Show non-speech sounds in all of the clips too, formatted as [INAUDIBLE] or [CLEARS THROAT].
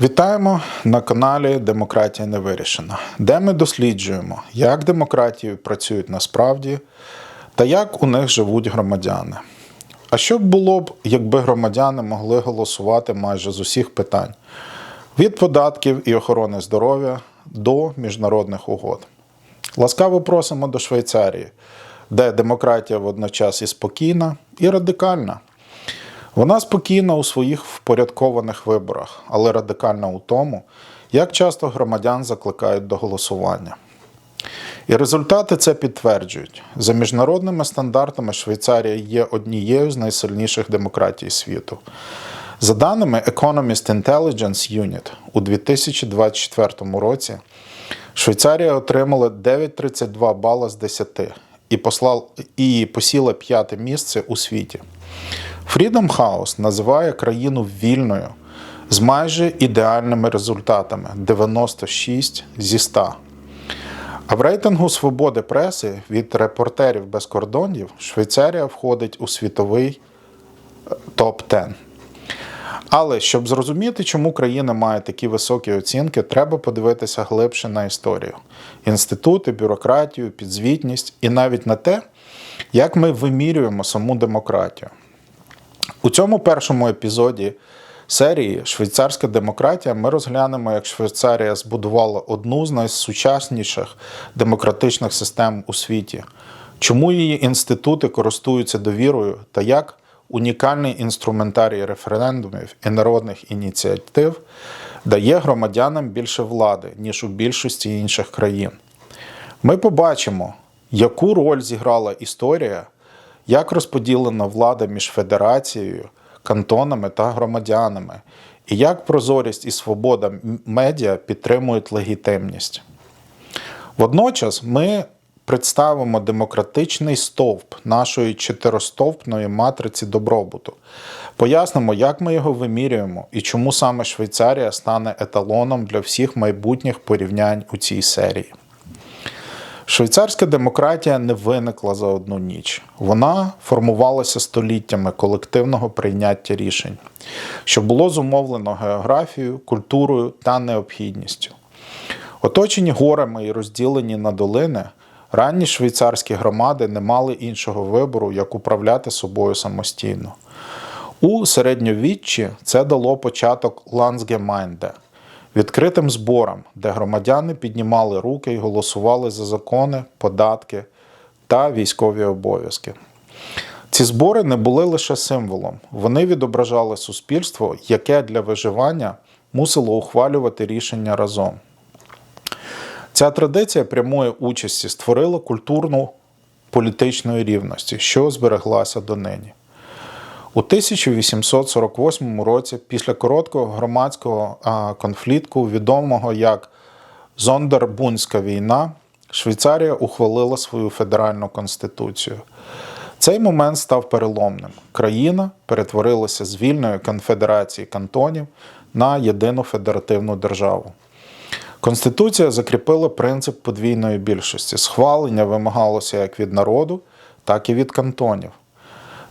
Вітаємо на каналі Демократія не вирішена, де ми досліджуємо, як демократії працюють насправді та як у них живуть громадяни. А що б було б, якби громадяни могли голосувати майже з усіх питань: від податків і охорони здоров'я до міжнародних угод? Ласкаво просимо до Швейцарії, де демократія водночас і спокійна, і радикальна. Вона спокійна у своїх впорядкованих виборах, але радикальна у тому, як часто громадян закликають до голосування. І результати це підтверджують. За міжнародними стандартами Швейцарія є однією з найсильніших демократій світу. За даними Economist Intelligence Unit, у 2024 році Швейцарія отримала 9,32 бала з 10 і, послал, і посіла п'яте місце у світі. Freedom House називає країну вільною з майже ідеальними результатами 96 зі 100. А в рейтингу свободи преси від репортерів без кордонів Швейцарія входить у світовий е, топ-10. Але щоб зрозуміти, чому країна має такі високі оцінки, треба подивитися глибше на історію: інститути, бюрократію, підзвітність і навіть на те, як ми вимірюємо саму демократію. У цьому першому епізоді серії Швейцарська демократія ми розглянемо, як Швейцарія збудувала одну з найсучасніших демократичних систем у світі, чому її інститути користуються довірою та як унікальний інструментарій референдумів і народних ініціатив дає громадянам більше влади, ніж у більшості інших країн. Ми побачимо, яку роль зіграла історія, як розподілена влада між федерацією, кантонами та громадянами, і як прозорість і свобода медіа підтримують легітимність. Водночас ми представимо демократичний стовп нашої чотиростовпної матриці добробуту. Пояснимо, як ми його вимірюємо і чому саме Швейцарія стане еталоном для всіх майбутніх порівнянь у цій серії. Швейцарська демократія не виникла за одну ніч. Вона формувалася століттями колективного прийняття рішень, що було зумовлено географією, культурою та необхідністю. Оточені горами і розділені на долини, ранні швейцарські громади не мали іншого вибору, як управляти собою самостійно. У середньовіччі це дало початок лансгемайнде – відкритим зборам, де громадяни піднімали руки і голосували за закони, податки та військові обов'язки. Ці збори не були лише символом, вони відображали суспільство, яке для виживання мусило ухвалювати рішення разом. Ця традиція прямої участі створила культурну політичної рівності, що збереглася донині. У 1848 році, після короткого громадського конфлікту, відомого як Зондербунська війна, Швейцарія ухвалила свою федеральну конституцію. Цей момент став переломним. Країна перетворилася з вільної конфедерації кантонів на єдину федеративну державу. Конституція закріпила принцип подвійної більшості. Схвалення вимагалося як від народу, так і від кантонів.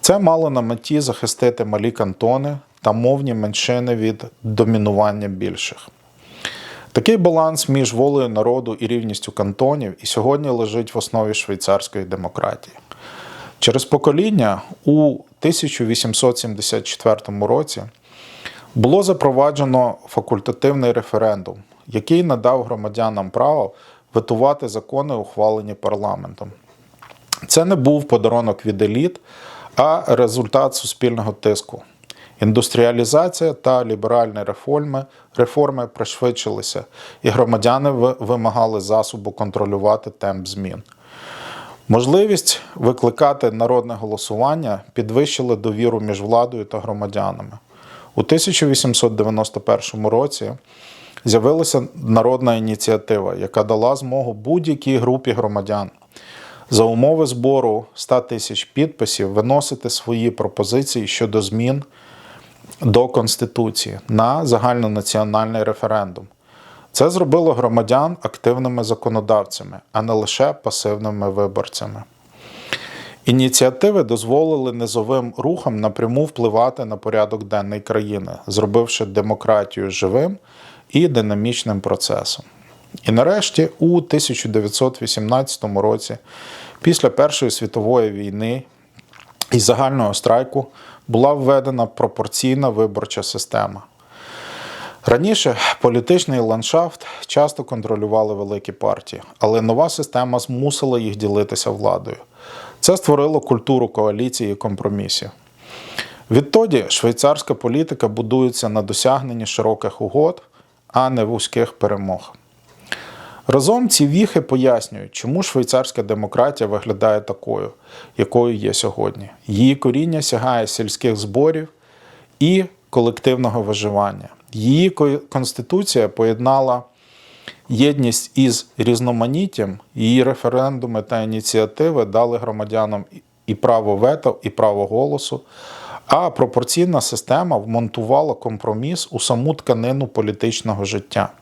Це мало на меті захистити малі кантони та мовні меншини від домінування більших. Такий баланс між волею народу і рівністю кантонів і сьогодні лежить в основі швейцарської демократії. Через покоління у 1874 році було запроваджено факультативний референдум, який надав громадянам право ветувати закони, ухвалені парламентом. Це не був подарунок від еліт, а результат суспільного тиску. Індустріалізація та ліберальні реформи, реформи пришвидшилися, і громадяни вимагали засобу контролювати темп змін. Можливість викликати народне голосування підвищила довіру між владою та громадянами. У 1891 році з'явилася народна ініціатива, яка дала змогу будь-якій групі громадян за умови збору 100 тисяч підписів виносити свої пропозиції щодо змін до Конституції на загальнонаціональний референдум. Це зробило громадян активними законодавцями, а не лише пасивними виборцями. Ініціативи дозволили низовим рухам напряму впливати на порядок денний країни, зробивши демократію живим і динамічним процесом. І нарешті, у 1918 році, після Першої світової війни і загального страйку, була введена пропорційна виборча система. Раніше політичний ландшафт часто контролювали великі партії, але нова система змусила їх ділитися владою. Це створило культуру коаліції і компромісів. Відтоді швейцарська політика будується на досягненні широких угод, а не вузьких перемог. Разом ці віхи пояснюють, чому швейцарська демократія виглядає такою, якою є сьогодні. Її коріння сягає сільських зборів і колективного виживання. Її конституція поєднала єдність із різноманіттям, її референдуми та ініціативи дали громадянам і право вето, і право голосу. А пропорційна система вмонтувала компроміс у саму тканину політичного життя.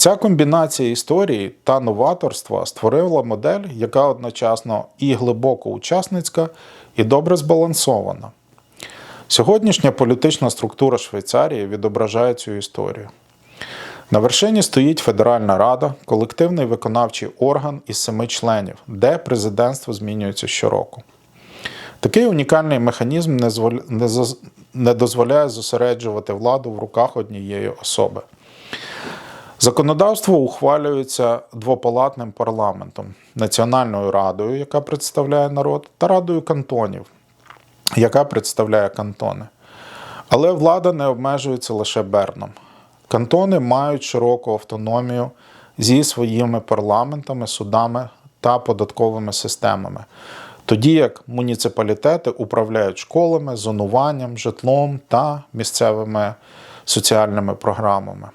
Ця комбінація історії та новаторства створила модель, яка одночасно і глибоко учасницька, і добре збалансована. Сьогоднішня політична структура Швейцарії відображає цю історію. На вершині стоїть Федеральна Рада, колективний виконавчий орган із семи членів, де президентство змінюється щороку. Такий унікальний механізм не, дозволяє зосереджувати владу в руках однієї особи. Законодавство ухвалюється двопалатним парламентом, Національною радою, яка представляє народ, та радою кантонів, яка представляє кантони. Але влада не обмежується лише Берном. Кантони мають широку автономію зі своїми парламентами, судами та податковими системами, тоді як муніципалітети управляють школами, зонуванням, житлом та місцевими соціальними програмами.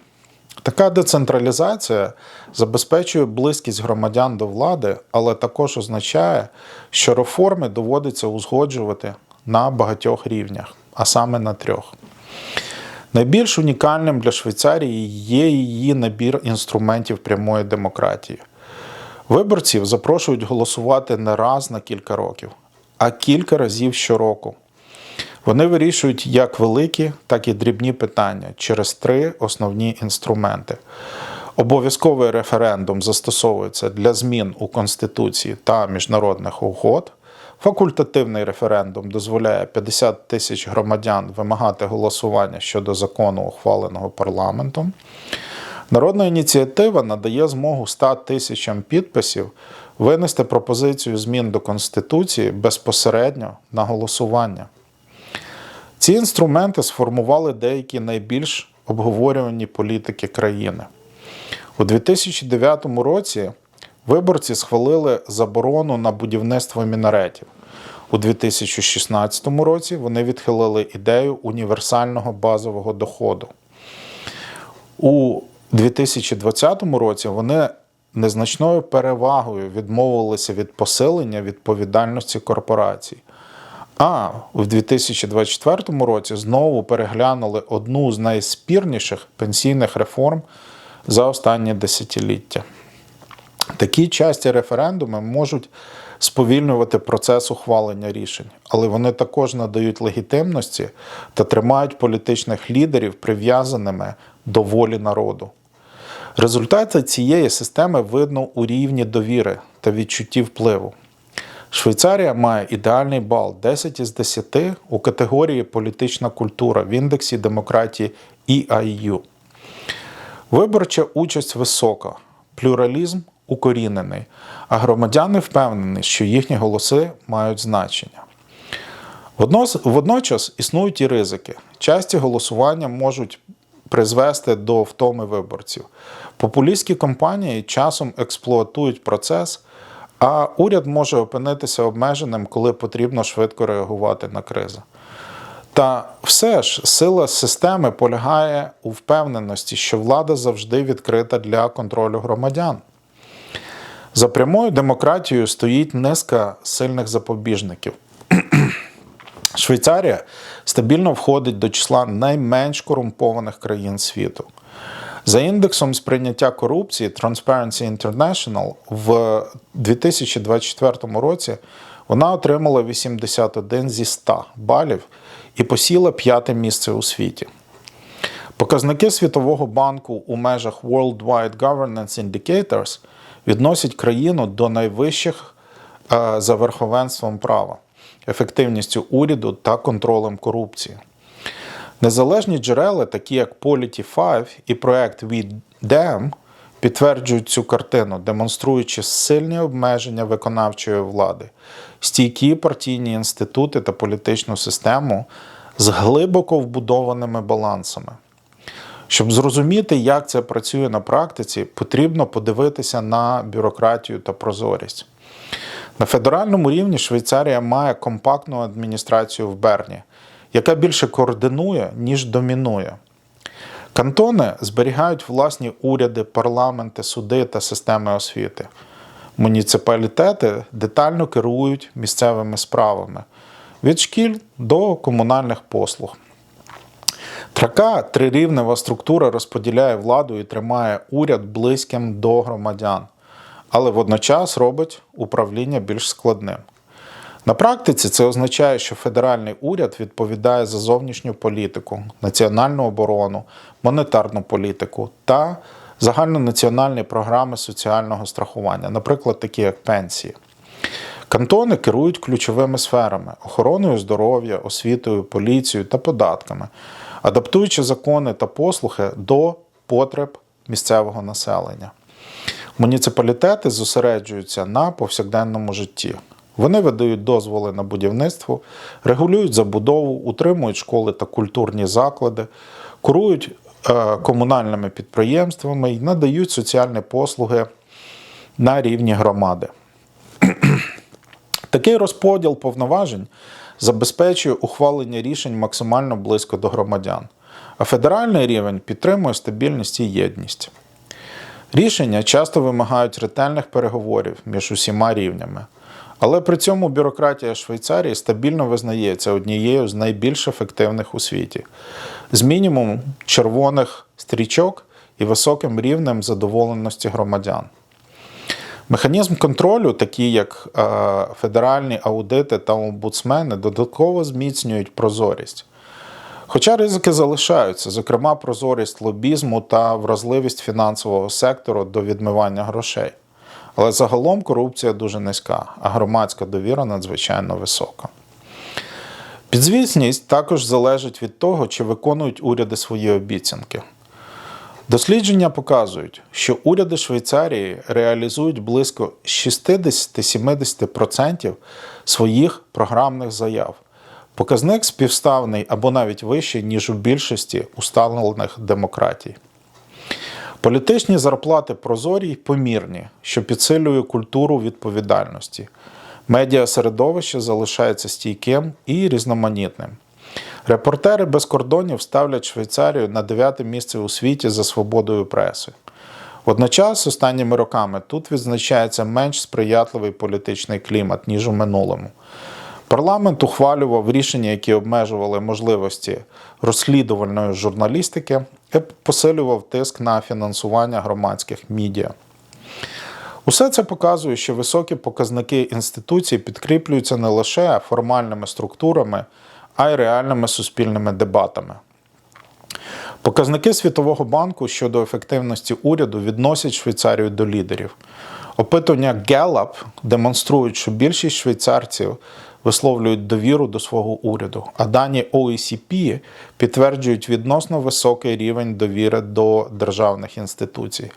Така децентралізація забезпечує близькість громадян до влади, але також означає, що реформи доводиться узгоджувати на багатьох рівнях, а саме на трьох. Найбільш унікальним для Швейцарії є її набір інструментів прямої демократії. Виборців запрошують голосувати не раз на кілька років, а кілька разів щороку. Вони вирішують як великі, так і дрібні питання через три основні інструменти. Обов'язковий референдум застосовується для змін у Конституції та міжнародних угод. Факультативний референдум дозволяє 50 тисяч громадян вимагати голосування щодо закону, ухваленого парламентом. Народна ініціатива надає змогу 100 тисячам підписів винести пропозицію змін до Конституції безпосередньо на голосування. Ці інструменти сформували деякі найбільш обговорювані політики країни. У 2009 році виборці схвалили заборону на будівництво мінаретів. У 2016 році вони відхилили ідею універсального базового доходу. У 2020 році вони незначною перевагою відмовилися від посилення відповідальності корпорацій. А в 2024 році знову переглянули одну з найспірніших пенсійних реформ за останні десятиліття. Такі часті референдуми можуть сповільнювати процес ухвалення рішень, але вони також надають легітимності та тримають політичних лідерів прив'язаними до волі народу. Результати цієї системи видно у рівні довіри та відчутті впливу. Швейцарія має ідеальний бал 10 із 10 у категорії політична культура в індексі демократії EIU. Виборча участь висока, плюралізм укорінений, а громадяни впевнені, що їхні голоси мають значення. Водночас існують і ризики. Часті голосування можуть призвести до втоми виборців. Популістські кампанії часом експлуатують процес, а уряд може опинитися обмеженим, коли потрібно швидко реагувати на кризи. Та все ж сила системи полягає у впевненості, що влада завжди відкрита для контролю громадян. За прямою демократією стоїть низка сильних запобіжників. [CLEARS THROAT] Швейцарія стабільно входить до числа найменш корумпованих країн світу. За індексом сприйняття корупції Transparency International в 2024 році Вона отримала 81 зі 100 балів і посіла п'яте місце у світі. Показники Світового банку у межах Worldwide Governance Indicators відносять країну до найвищих е, за верховенством права, ефективністю уряду та контролем корупції. Незалежні джерела, такі як Polity5 і проект WeDam, підтверджують цю картину, демонструючи сильні обмеження виконавчої влади, стійкі партійні інститути та політичну систему з глибоко вбудованими балансами. Щоб зрозуміти, як це працює на практиці, потрібно подивитися на бюрократію та прозорість. На федеральному рівні Швейцарія має компактну адміністрацію в Берні, яка більше координує, ніж домінує. Кантони зберігають власні уряди, парламенти, суди та системи освіти. Муніципалітети детально керують місцевими справами від шкіль до комунальних послуг. Така трирівнева структура розподіляє владу і тримає уряд близьким до громадян, але водночас робить управління більш складним. На практиці це означає, що федеральний уряд відповідає за зовнішню політику, національну оборону, монетарну політику та загальнонаціональні програми соціального страхування, наприклад, такі як пенсії. Кантони керують ключовими сферами охороною здоров'я, освітою, поліцією та податками, адаптуючи закони та послуги до потреб місцевого населення. Муніципалітети зосереджуються на повсякденному житті. Вони видають дозволи на будівництво, регулюють забудову, утримують школи та культурні заклади, курують е, комунальними підприємствами і надають соціальні послуги на рівні громади. Такий розподіл повноважень забезпечує ухвалення рішень максимально близько до громадян, а федеральний рівень підтримує стабільність і єдність. Рішення часто вимагають ретельних переговорів між усіма рівнями, але при цьому бюрократія Швейцарії стабільно визнається однією з найбільш ефективних у світі, з мінімумом червоних стрічок і високим рівнем задоволеності громадян. Механізм контролю, такі як е, федеральні аудити та омбудсмени, додатково зміцнюють прозорість. Хоча ризики залишаються, зокрема, прозорість лобізму та вразливість фінансового сектору до відмивання грошей. Але загалом корупція дуже низька, а громадська довіра надзвичайно висока. Підзвітність також залежить від того, чи виконують уряди свої обіцянки. Дослідження показують, що уряди Швейцарії реалізують близько 60-70% своїх програмних заяв. Показник співставний або навіть вищий, ніж у більшості усталених демократій. Політичні зарплати прозорі й помірні, що підсилює культуру відповідальності. Медіасередовище залишається стійким і різноманітним. Репортери без кордонів ставлять Швейцарію на дев'яте місце у світі за свободою преси. Водночас, останніми роками тут відзначається менш сприятливий політичний клімат, ніж у минулому. Парламент ухвалював рішення, які обмежували можливості розслідувальної журналістики і посилював тиск на фінансування громадських медіа. Усе це показує, що високі показники інституцій підкріплюються не лише формальними структурами, а й реальними суспільними дебатами. Показники Світового банку щодо ефективності уряду відносять Швейцарію до лідерів. Опитування Gallup демонструють, що більшість швейцарців висловлюють довіру до свого уряду, а дані OECD підтверджують відносно високий рівень довіри до державних інституцій.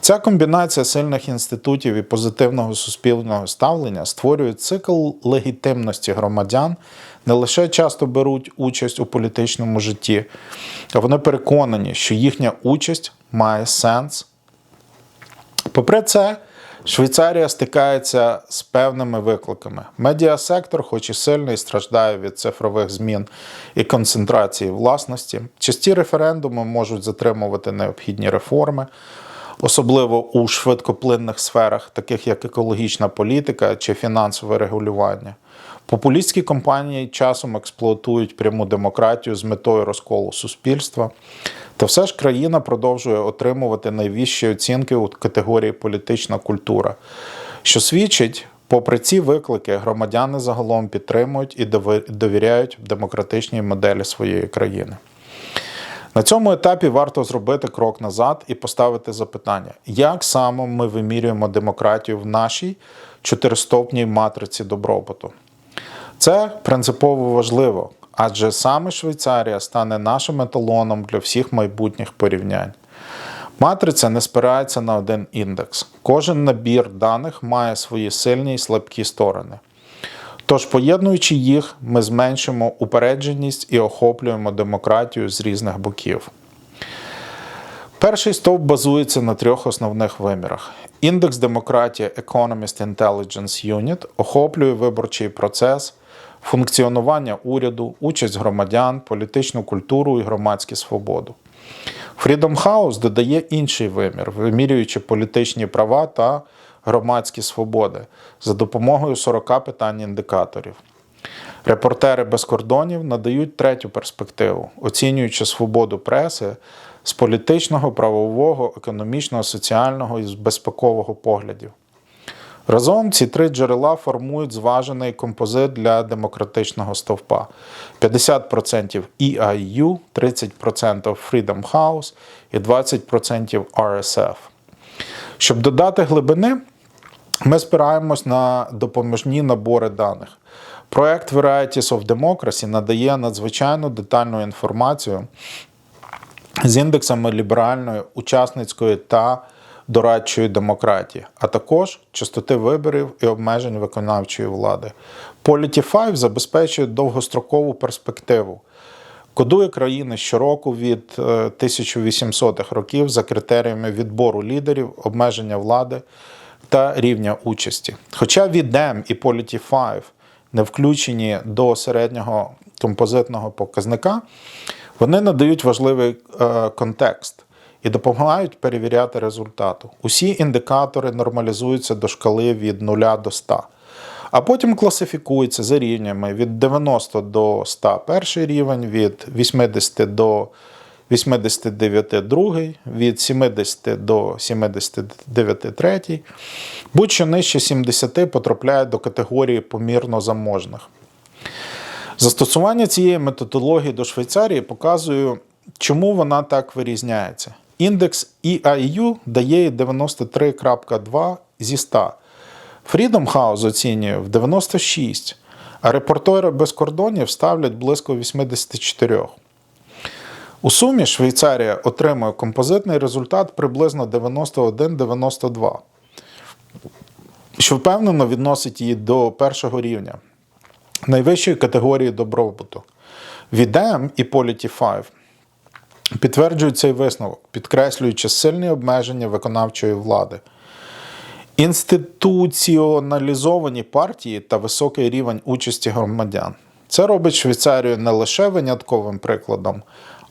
Ця комбінація сильних інститутів і позитивного суспільного ставлення створює цикл легітимності громадян, не лише часто беруть участь у політичному житті, а вони переконані, що їхня участь має сенс. Попри це, Швейцарія стикається з певними викликами. Медіасектор, хоч і сильний, страждає від цифрових змін і концентрації власності. Часті референдуми можуть затримувати необхідні реформи, особливо у швидкоплинних сферах, таких як екологічна політика чи фінансове регулювання. Популістські компанії часом експлуатують пряму демократію з метою розколу суспільства. Та все ж країна продовжує отримувати найвищі оцінки у категорії політична культура, що свідчить, Попри ці виклики, громадяни загалом підтримують і довіряють демократичній моделі своєї країни. На цьому етапі варто зробити крок назад і поставити запитання, як саме ми вимірюємо демократію в нашій чотиристопній матриці добробуту. Це принципово важливо, адже саме Швейцарія стане нашим еталоном для всіх майбутніх порівнянь. Матриця не спирається на один індекс. Кожен набір даних має свої сильні і слабкі сторони. Тож, поєднуючи їх, ми зменшимо упередженість і охоплюємо демократію з різних боків. Перший стовп базується на трьох основних вимірах. Індекс демократії Economist Intelligence Unit охоплює виборчий процес, функціонування уряду, участь громадян, політичну культуру і громадську свободу. Freedom House додає інший вимір, вимірюючи політичні права та громадські свободи за допомогою 40 питань індикаторів. Репортери без кордонів надають третю перспективу, оцінюючи свободу преси з політичного, правового, економічного, соціального і безпекового поглядів. Разом ці три джерела формують зважений композит для демократичного стовпа: 50% EIU, 30% Freedom House і 20% RSF. Щоб додати глибини, ми спираємось на допоміжні набори даних. Проект Varieties of Democracy надає надзвичайно детальну інформацію з індексами ліберальної, учасницької та дорадчої демократії, а також частоти виборів і обмежень виконавчої влади. Polity 5 забезпечує довгострокову перспективу. Кодує країни щороку від е, 1800-х років за критеріями відбору лідерів, обмеження влади та рівня участі. Хоча VDEM і Polity 5 не включені до середнього композитного показника, вони надають важливий е, контекст і допомагають перевіряти результату. Усі індикатори нормалізуються до шкали від 0 до 100, а потім класифікуються за рівнями від 90 до 100 перший рівень, від 80 до 89 другий, від 70 до 79 третій. Будь-що нижче 70 потрапляє до категорії помірно заможних. Застосування цієї методології до Швейцарії показує, чому вона так вирізняється. Індекс EIU дає 93.2 зі 100. Freedom House оцінює в 96, а репортери без кордонів ставлять близько 84. У сумі Швейцарія отримує композитний результат приблизно 91-92, що впевнено відносить її до першого рівня найвищої категорії добробуту. VDM і Polity 5 підтверджують цей висновок, підкреслюючи сильні обмеження виконавчої влади. Інституціоналізовані партії та високий рівень участі громадян. Це робить Швейцарію не лише винятковим прикладом,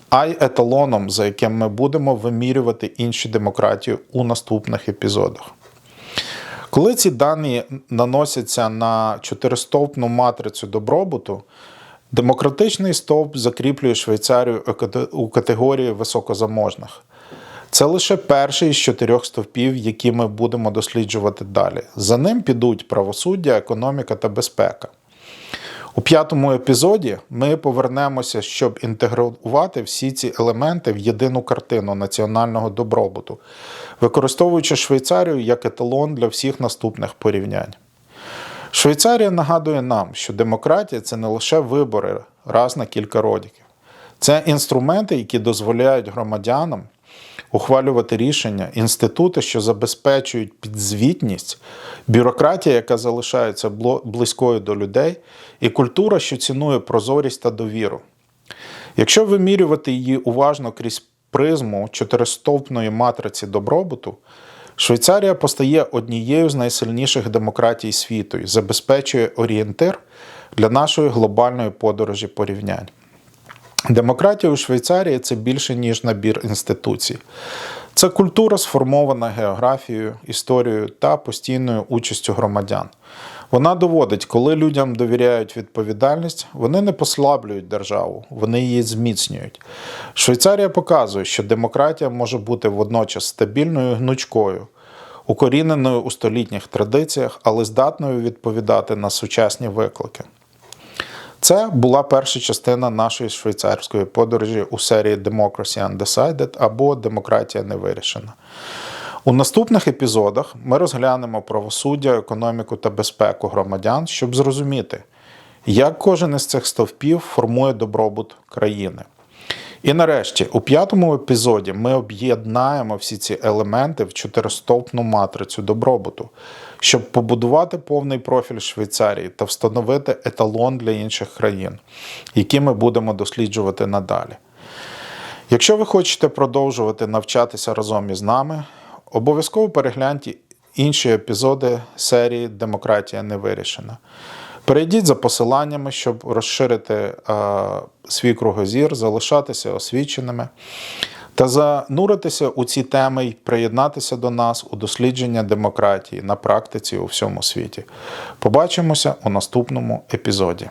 а й еталоном, за яким ми будемо вимірювати інші демократії у наступних епізодах. Коли ці дані наносяться на чотиристовпну матрицю добробуту, демократичний стовп закріплює Швейцарію у категорії високозаможних. Це лише перший із чотирьох стовпів, які ми будемо досліджувати далі. За ним підуть правосуддя, економіка та безпека. У п'ятому епізоді ми повернемося, щоб інтегрувати всі ці елементи в єдину картину національного добробуту, використовуючи Швейцарію як еталон для всіх наступних порівнянь. Швейцарія нагадує нам, що демократія це не лише вибори раз на кілька років. Це інструменти, які дозволяють громадянам ухвалювати рішення, інститути, що забезпечують підзвітність, бюрократія, яка залишається близькою до людей, і культура, що цінує прозорість та довіру. Якщо вимірювати її уважно крізь призму чотиристовпної матриці добробуту, Швейцарія постає однією з найсильніших демократій світу і забезпечує орієнтир для нашої глобальної подорожі порівнянь. Демократія у Швейцарії це більше, ніж набір інституцій. Це культура, сформована географією, історією та постійною участю громадян. Вона доводить, коли людям довіряють відповідальність, вони не послаблюють державу, вони її зміцнюють. Швейцарія показує, що демократія може бути водночас стабільною і гнучкою. укоріненою у столітніх традиціях, але здатною відповідати на сучасні виклики. Це була перша частина нашої швейцарської подорожі у серії Democracy Undecided або Демократія не вирішена. У наступних епізодах ми розглянемо правосуддя, економіку та безпеку громадян, щоб зрозуміти, як кожен із цих стовпів формує добробут країни. І нарешті, у п'ятому епізоді ми об'єднаємо всі ці елементи в чотиристовпну матрицю добробуту, щоб побудувати повний профіль Швейцарії та встановити еталон для інших країн, які ми будемо досліджувати надалі. Якщо ви хочете продовжувати навчатися разом із нами, обов'язково перегляньте інші епізоди серії Демократія не вирішена. Перейдіть за посиланнями, щоб розширити е, свій кругозір, залишатися освіченими та зануритися у ці теми і приєднатися до нас у дослідження демократії на практиці у всьому світі. Побачимося у наступному епізоді.